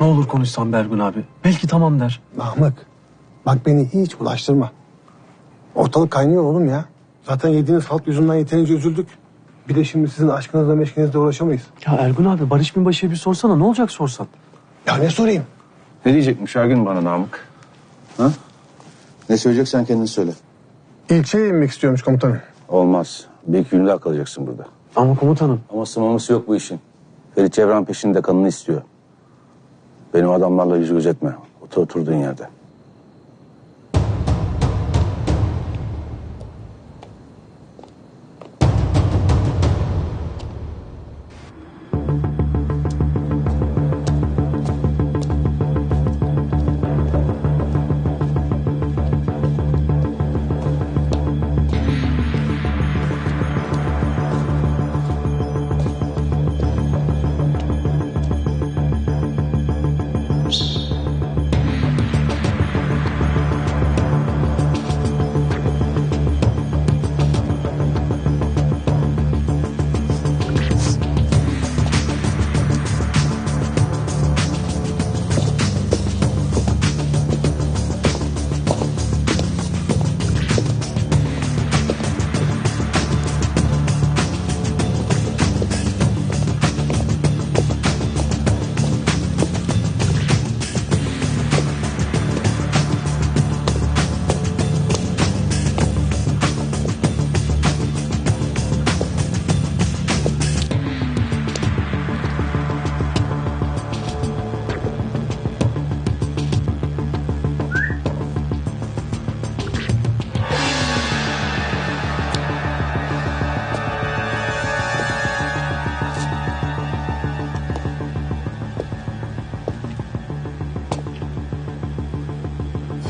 Ne olur konuşsan Bergun abi. Belki tamam der. Namık bak beni hiç bulaştırma. Ortalık kaynıyor oğlum ya. Zaten yediğiniz halt yüzünden yeterince üzüldük. Bir de şimdi sizin aşkınızla meşkinizle uğraşamayız. Ya Ergun abi Barış Binbaşı'ya bir sorsana ne olacak sorsan. Ya ne sorayım? Ne diyecekmiş Ergün bana Namık? Ha? Ne söyleyeceksen kendin söyle. İlçeye inmek istiyormuş komutanım. Olmaz. Bir iki gün daha kalacaksın burada. Ama komutanım Ama sımaması yok bu işin. Ferit Cevran peşinde kanını istiyor. Benim adamlarla yüz göz etme. Otur oturduğun yerde.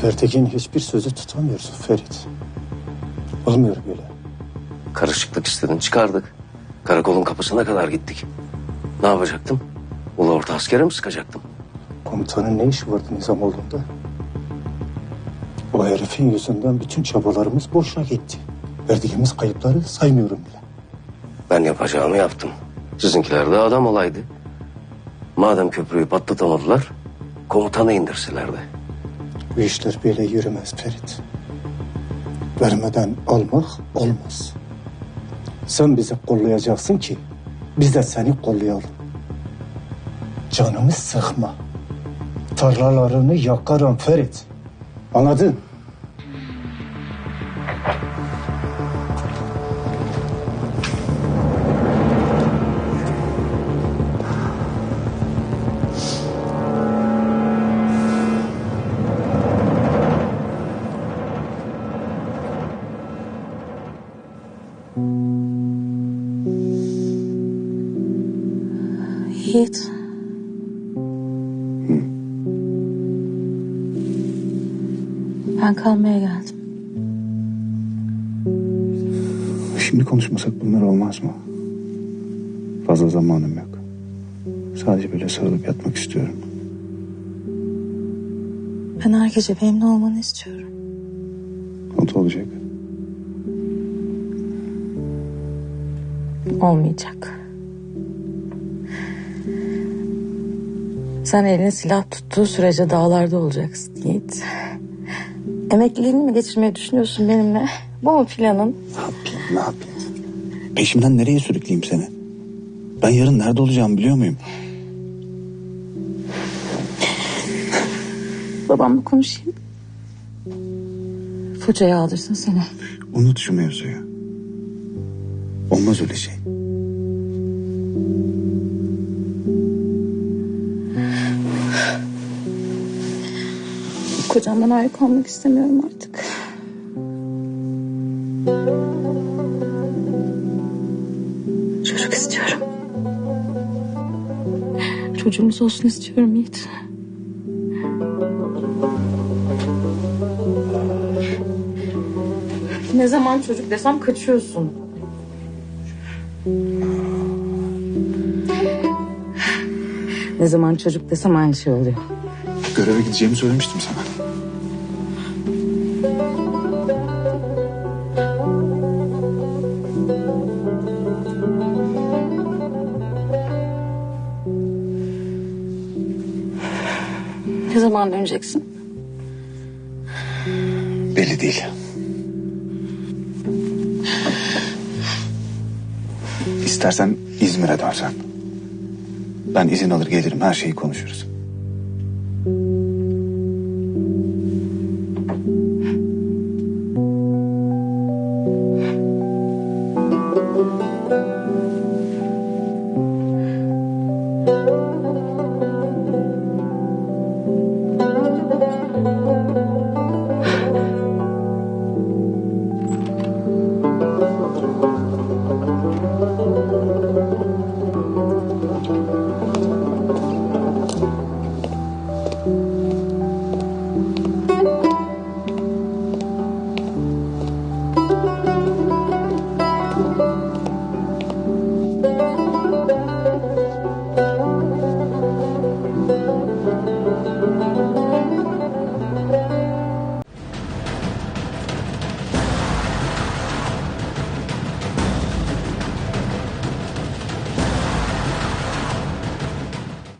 Fertekin hiçbir sözü tutamıyorsun Ferit. Olmuyor böyle. Karışıklık istedin çıkardık. Karakolun kapısına kadar gittik. Ne yapacaktım? Ulu orta askere mi sıkacaktım? Komutanın ne işi vardı Nizamoğlu'nda? O herifin yüzünden bütün çabalarımız boşuna gitti. Verdiğimiz kayıpları saymıyorum bile. Ben yapacağımı yaptım. Sizinkiler de adam olaydı. Madem köprüyü patlatamadılar, komutanı indirselerdi. Bu işler böyle yürümez Ferit. Vermeden almak olmaz. Sen bizi kollayacaksın ki biz de seni kollayalım. Canımı sıkma. Tarlalarını yakarım Ferit. Anladın? Yiğit. Ben kalmaya geldim. Şimdi konuşmasak bunlar olmaz mı? Fazla zamanım yok. Sadece böyle sarılıp yatmak istiyorum. Ben her gece benimle olmanı istiyorum. O da olacak. Olmayacak. Sen eline silah tuttuğu sürece dağlarda olacaksın Yiğit. Emekliliğini mi geçirmeyi düşünüyorsun benimle? Bu mu planın? Ne yapayım, ne yapayım? Peşimden nereye sürükleyeyim seni? Ben yarın nerede olacağımı biliyor muyum? Babamla konuşayım. Foça'ya aldırsın seni. Unut şu mevzuyu. Olmaz öyle şey. Kocamdan ayrı kalmak istemiyorum artık. Çocuk istiyorum. Çocuğumuz olsun istiyorum Yiğit. Ne zaman çocuk desem kaçıyorsun. Ne zaman çocuk desem aynı şey oluyor. Göreve gideceğimi söylemiştim sana. Zaman döneceksin? Belli değil. İstersen İzmir'e dönsen. Ben izin alır gelirim her şeyi konuşuruz.